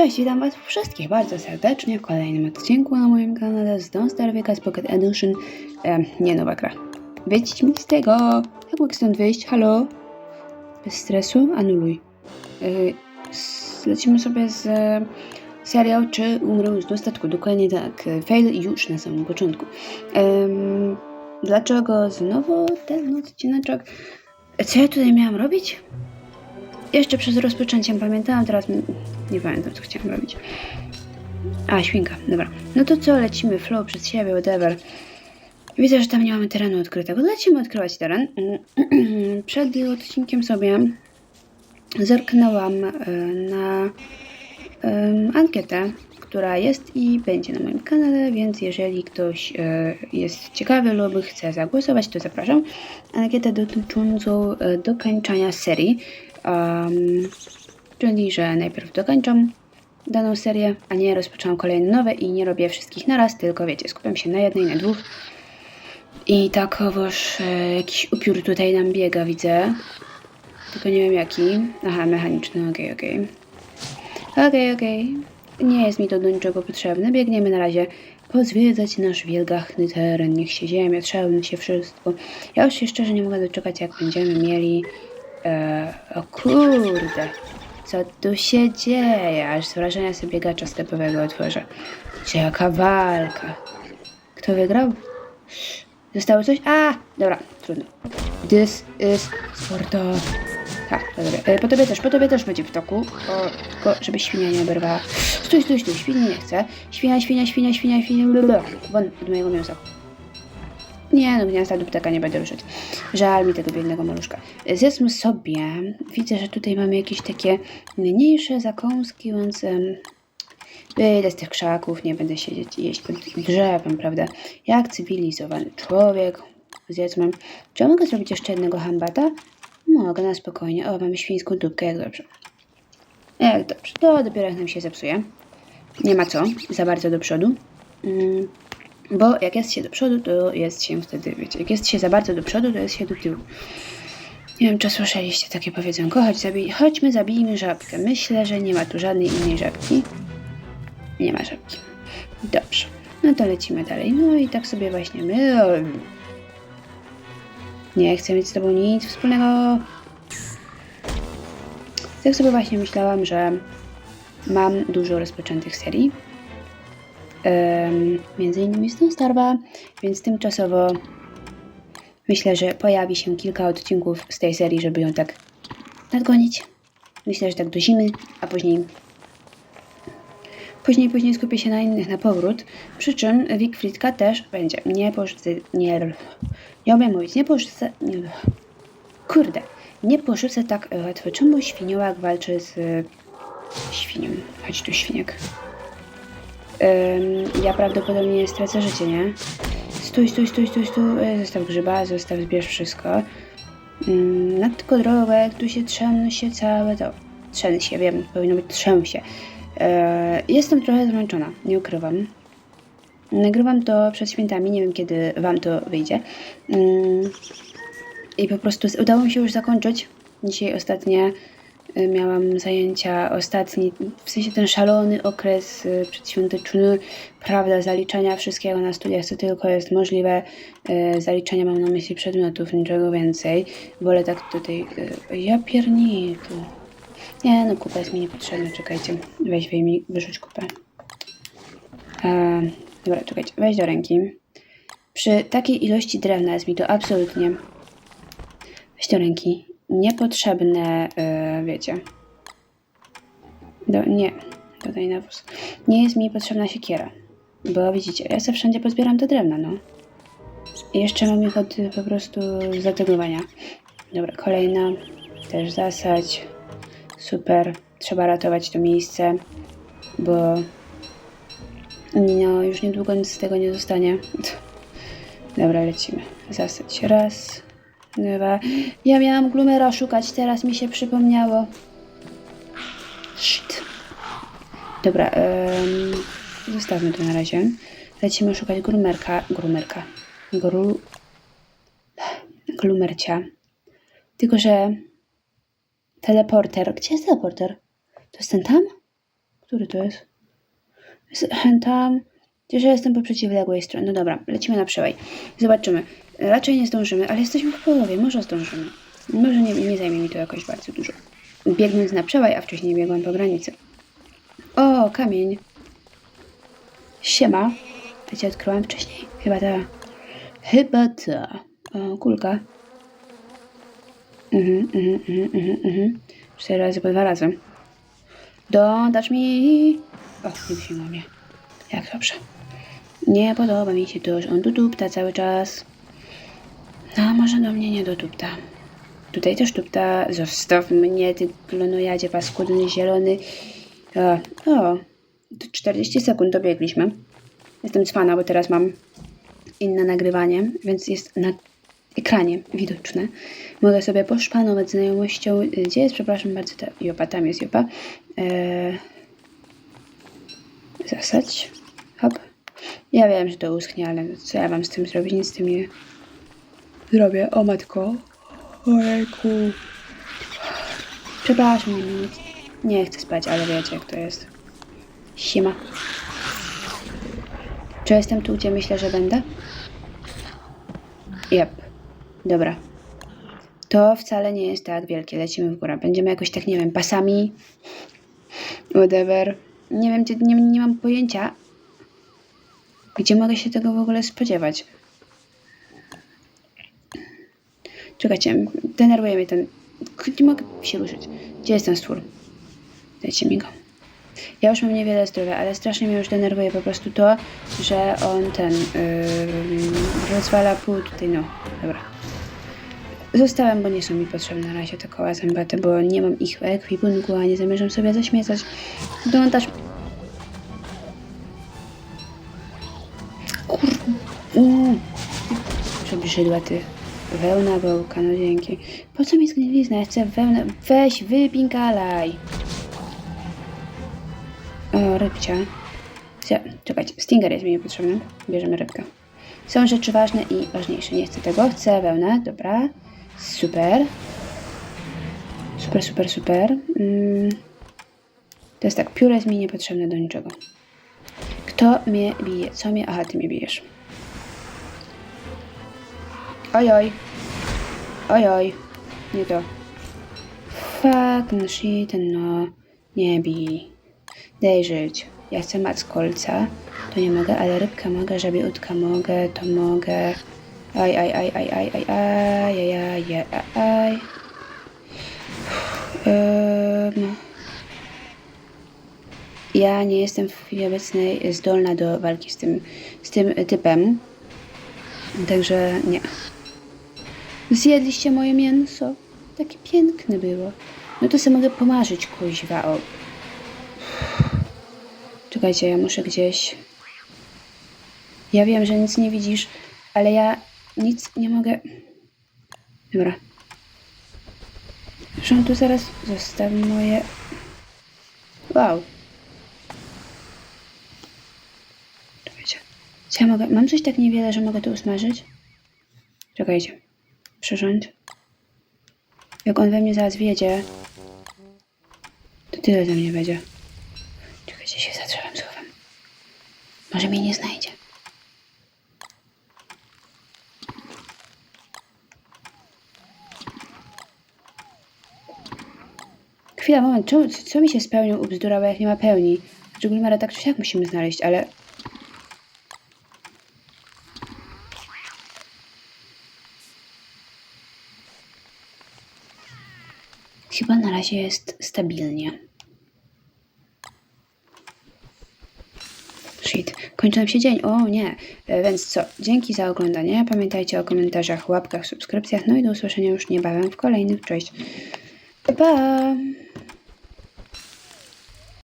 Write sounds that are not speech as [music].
Cześć, witam Was wszystkich bardzo serdecznie w kolejnym odcinku na moim kanale z Don't Starve Vegas Pocket Edition. E, nie nowa gra. Wyjdź mi z tego! Jak mogę stąd wyjść? Halo? Bez stresu? Anuluj. E, lecimy sobie z e, serial Czy umrę z dostatku? Dokładnie tak. E, Fail już na samym początku. Em, dlaczego znowu ten odcineczek? E, Co ja tutaj miałam robić? Jeszcze przed rozpoczęciem pamiętałam, teraz nie pamiętam, co chciałam robić. A, świnka, dobra. No to co, lecimy flow przed siebie, whatever. Widzę, że tam nie mamy terenu odkrytego. Lecimy odkrywać teren. [clears throat] Przed odcinkiem sobie zerknęłam e, na ankietę, która jest i będzie na moim kanale, więc jeżeli ktoś e, jest ciekawy lub chce zagłosować, to zapraszam. Ankietę dotyczącą e, dokończania serii. Em, czyli, że najpierw dokończam daną serię, a nie rozpoczynam kolejne nowe i nie robię wszystkich naraz, tylko wiecie, skupiam się na jednej, na dwóch. I takowoż e, jakiś upiór tutaj nam biega, widzę. Tylko nie wiem jaki. Aha, mechaniczny, okej, okej. Okej, okej. Nie jest mi to do niczego potrzebne. Biegniemy na razie pozwiedzać nasz wielgachny teren. Niech się ziemia, trzęsie się wszystko. Ja już się szczerze nie mogę doczekać, jak będziemy mieli... E, o kurde, co tu się dzieje? Aż z wrażenia sobie biegacza stepowego otworzę. Jaka walka. Kto wygrał? Zostało coś? A, dobra, trudno. This is Sparta. Ha, dobra. E, po tobie też, po tobie też będzie w toku. O, tylko żeby świnia nie oberwała. Stój, stój, stój, świni nie chcę. Świnia, świnia, świnia, świnia, świnia. Blablabla. Won od mojego mięsa. Nie, no gniazda do ptaka nie będę ruszać. Żal mi tego biednego maluszka. Zjedzmy sobie. Widzę, że tutaj mamy jakieś takie mniejsze zakąski, więc em, wyjdę z tych krzaków, nie będę siedzieć i jeść pod tym drzewem, prawda? Jak cywilizowany człowiek. Zjedzmy. Czy ja mogę zrobić jeszcze jednego hambata? Mogę, na spokojnie. O, mamy świńską dupkę, jak dobrze. Jak dobrze. To dopiero jak nam się zepsuje. Nie ma co, za bardzo do przodu. Mm, bo jak jest się do przodu, to jest się wtedy, wiecie, jak jest się za bardzo do przodu, to jest się do tyłu. Nie wiem, czy słyszeliście takie powiedzonko. Chodź, zabij, chodźmy, zabijmy żabkę. Myślę, że nie ma tu żadnej innej żabki. Nie ma żabki. Dobrze. No to lecimy dalej. No i tak sobie właśnie my... Nie chcę mieć z tobą nic wspólnego. Tak sobie właśnie myślałam, że mam dużo rozpoczętych serii. Em, między innymi z tą Starwa, więc tymczasowo myślę, że pojawi się kilka odcinków z tej serii, żeby ją tak nadgonić. Myślę, że tak do zimy, a później Później, później skupię się na innych na powrót. Przy czym Wikfriedka też będzie. Nie porzucę. Nie, nie umiem mówić. Nie porzucę. Kurde. Nie porzucę tak łatwo. Czemu świniołak walczy z e, świnią? Chodź tu, świniak. Ja prawdopodobnie stracę życie, nie? Stój, stój, stój, stój, stój. E, Zostaw grzyba, zostaw, zbierz wszystko. Ym, nad drogę, tu się trzęsie się całe to. Trzęsie wiem, powinno być trzęsie. E, jestem trochę zmęczona, nie ukrywam. Nagrywam to przed świętami, nie wiem kiedy Wam to wyjdzie. Ym, I po prostu udało mi się już zakończyć. Dzisiaj ostatnie y, miałam zajęcia, ostatni, w sensie ten szalony okres y, przedświąteczny, prawda, zaliczania wszystkiego na studiach, co tylko jest możliwe. Y, Zaliczania mam na myśli przedmiotów, niczego więcej. Wolę tak tutaj, ja pierniku. Nie, no kupa jest mi niepotrzebna, czekajcie. Weź wyjmij, wyrzuć kupę. E, dobra, czekajcie, weź do ręki. Przy takiej ilości drewna jest mi to absolutnie weź do ręki. Niepotrzebne, e, wiecie. Do, nie, dodaj nawóz. Nie jest mi potrzebna siekiera. Bo widzicie, ja sobie wszędzie pozbieram te drewna, no. I jeszcze mam ich od po prostu zategowania. Dobra, kolejna. Też zasadź. Super. Trzeba ratować to miejsce, bo no, już niedługo nic z tego nie zostanie. Dobra, lecimy. Zasadź raz, dwa. Ja miałam glumera szukać, teraz mi się przypomniało. Shit. Dobra, em, zostawmy to na razie. Lecimy szukać grumerka. Grumerka. Gru... Glumercia. Tylko, że teleporter. Gdzie jest teleporter? To jest ten tam? Który to jest? Tam. Ja jestem po przeciwległej stronie. No dobra, lecimy na przełaj. Zobaczymy. Raczej nie zdążymy, ale jesteśmy w połowie. Może zdążymy. Może nie, nie zajmie mi to jakoś bardzo dużo. Biegnąc na przełaj, a wcześniej biegłam po granicy. O, kamień. Siema. Cię odkryłam wcześniej? Chyba ta. Chyba ta. O, kulka. Mhm, mhm, mhm, mhm, mhm. Cztery razy po dwa razy. Don't touch me. O, nie wzięło mnie. Jak dobrze. Nie podoba mi się to, że on tu tupta cały czas. No, może do mnie nie dotupta. Tutaj też tupta. Zostaw mnie, ty glonojadzie paskudny, zielony. O, o, to 40 sekund dobiegliśmy. Jestem cwana, bo teraz mam inne nagrywanie, więc jest na ekranie widoczne. Mogę sobie poszpanować znajomością. Gdzie jest, przepraszam bardzo, ta Jopa? Tam jest Jopa. Eee, zasać. Hop. Ja wiem, że to uschnie, ale co ja mam z tym zrobić? Nic z tym nie zrobię. O matko. Ojku. Przepraszam, nie, nie, chcę spać, ale wiecie jak to jest. Siema. Czy jestem tu, gdzie myślę, że będę? Jep. Dobra. To wcale nie jest tak wielkie. Lecimy w górę. Będziemy jakoś tak, nie wiem, pasami. Whatever. Nie wiem, nie, nie mam pojęcia, gdzie mogę się tego w ogóle spodziewać. Czekajcie, denerwuje mnie ten... Nie mogę się ruszyć. Gdzie jest ten stwór? Dajcie mi go. Ja już mam niewiele zdrowia, ale strasznie mnie już denerwuje po prostu to, że on ten... Yy, rozwala pół tutaj, no. Dobra. Zostałem, bo nie są mi potrzebne na razie te koła zębate, bo nie mam ich w ekwipunku, a nie zamierzam sobie zaśmiecać. Dołączasz... Przebrzydła ty. Wełna wołka, no dzięki. Po co mi zgnilizna? Ja chcę wełnę... Weź, wypinkalaj! O, rybcia. Cia- Czekajcie, stinger jest mi niepotrzebny. Bierzemy rybkę. Są rzeczy ważne i ważniejsze. Nie chcę tego. Chcę wełnę. Dobra. Super. Super, super, super. Mm. To jest tak, pióro jest mi niepotrzebne do niczego. Kto mnie bije? Co mnie? Aha, ty mnie bijesz. Oj, oj. Oj, oj. Nie to. Fuck, no shit, no. Nie bij. Daj żyć. Ja chcę mać z kolca. To nie mogę, ale rybkę mogę, żabiutka mogę, to mogę. Aj, aj, aj, aj, aj, aj, aj, aj, aj, aj, aj. Ym. Ja nie jestem w chwili obecnej zdolna do walki z tym, z tym typem. Także nie. Zjedliście moje mięso. Takie piękne było. No to sobie mogę pomarzyć, kuźwa, o. Czekajcie, ja muszę gdzieś... Ja wiem, że nic nie widzisz, ale ja nic nie mogę... Dobra. Zresztą tu zaraz zostawię moje... Wow. Czekajcie. Co ja mogę... Mam coś tak niewiele, że mogę to usmażyć? Czekajcie. Przyrząd. Jak on we mnie zaraz wjedzie, to tyle ze mnie będzie. Czekajcie, się za drzewem schowam. Może mnie nie znajdzie. Chwila, moment, czemu, co mi się spełnił ubzdurało, jak nie ma pełni? Żeglimera tak czy siak musimy znaleźć, ale... Chyba na razie jest stabilnie. Shit, kończy nam się dzień. O nie, E, więc co? Dzięki za oglądanie. Pamiętajcie o komentarzach, łapkach, subskrypcjach. No i do usłyszenia już niebawem w kolejnych. Cześć. Pa! pa.